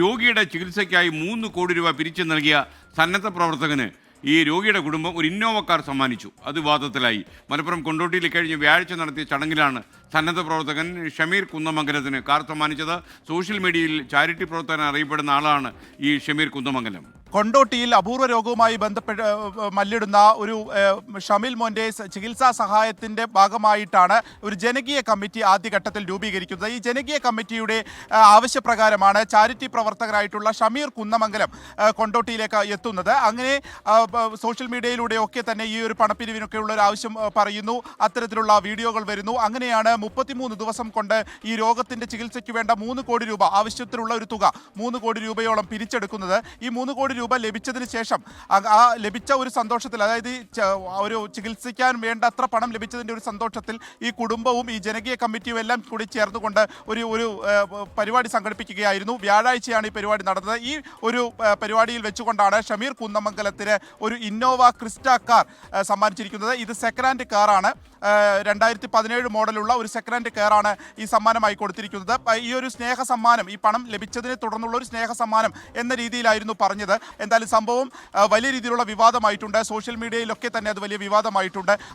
രോഗിയുടെ ചികിത്സയ്ക്കായി മൂന്ന് കോടി രൂപ പിരിച്ചു നൽകിയ സന്നദ്ധ പ്രവർത്തകന് ഈ രോഗിയുടെ കുടുംബം ഒരു ഇന്നോവ കാർ സമ്മാനിച്ചു. അത് വിവാദത്തിലായി മലപ്പുറം കൊണ്ടോട്ടിയിൽ കഴിഞ്ഞ വ്യാഴാഴ്ച നടത്തിയ ചടങ്ങിലാണ് സന്നദ്ധ പ്രവർത്തകൻ ഷമീർ കുന്നമംഗലത്തിന് കാർ സമ്മാനിച്ചത്. സോഷ്യൽ മീഡിയയിൽ ചാരിറ്റി പ്രവർത്തകൻ അറിയപ്പെടുന്ന ആളാണ് ഈ ഷമീർ കുന്നമംഗലം. കൊണ്ടോട്ടിയിൽ അപൂർവ രോഗവുമായി ബന്ധപ്പെട്ട് മല്ലിടുന്ന ഒരു ഷമിൽ മോന്റെ ചികിത്സാ സഹായത്തിന്റെ ഭാഗമായിട്ടാണ് ഒരു ജനകീയ കമ്മിറ്റി ആദ്യഘട്ടത്തിൽ രൂപീകരിക്കുന്നത്. ഈ ജനകീയ കമ്മിറ്റിയുടെ ആവശ്യപ്രകാരമാണ് ചാരിറ്റി പ്രവർത്തകരായിട്ടുള്ള ഷമീർ കുന്നമംഗലം കൊണ്ടോട്ടിയിലേക്ക് എത്തുന്നത്. അങ്ങനെ സോഷ്യൽ മീഡിയയിലൂടെയൊക്കെ തന്നെ ഈ ഒരു പണപ്പിരിവിനൊക്കെയുള്ള ഒരു ആവശ്യം പറയുന്നു. അത്തരത്തിലുള്ള വീഡിയോകൾ വരുന്നു. അങ്ങനെയാണ് മുപ്പത്തിമൂന്ന് ദിവസം കൊണ്ട് ഈ രോഗത്തിന്റെ ചികിത്സയ്ക്ക് വേണ്ട മൂന്ന് കോടി രൂപ ആവശ്യത്തിലുള്ള ഒരു തുക മൂന്ന് കോടി രൂപയോളം പിരിച്ചെടുക്കുന്നത്. ഈ മൂന്ന് കോടി രൂപ ലഭിച്ചതിന് ശേഷം ആ- ലഭിച്ച ഒരു സന്തോഷത്തിൽ അതായത് ഒരു ചികിത്സിക്കാൻ വേണ്ടത്ര പണം ലഭിച്ചതിന്റെ ഒരു സന്തോഷത്തിൽ ഈ കുടുംബവും ഈ ജനകീയ കമ്മിറ്റിയും എല്ലാം കൂടി ചേർന്നുകൊണ്ട് ഒരു ഒരു പരിപാടി സംഘടിപ്പിക്കുകയായിരുന്നു. വ്യാഴാഴ്ചയാണ് ഈ പരിപാടി നടന്നത്. ഈ ഒരു പരിപാടിയിൽ വെച്ചുകൊണ്ടാണ് ഷമീർ കുന്നമംഗലത്തിന് ഒരു ഇന്നോവ ക്രിസ്റ്റ കാർ സമ്മാനിച്ചിരിക്കുന്നത്. ഇത് സെക്കൻഡ് ഹാൻഡ് കാറാണ് രണ്ടായിരത്തി പതിനേഴ് മോഡലുള്ള ഒരു സെക്കൻഡ് ഹാൻഡ് കാറാണ് ഈ സമ്മാനമായി കൊടുത്തിരിക്കുന്നത്. ഈ ഒരു സ്നേഹ സമ്മാനം ഈ പണം ലഭിച്ചതിനെ തുടർന്നുള്ള ഒരു സ്നേഹ സമ്മാനം എന്ന രീതിയിലായിരുന്നു പറഞ്ഞത്. എന്തായാലും സംഭവം വലിയ രീതിയിലുള്ള വിവാദമായിട്ടുണ്ട്. സോഷ്യൽ മീഡിയയിലൊക്കെ തന്നെ അത് വലിയ വിവാദമായിട്ടുണ്ട്.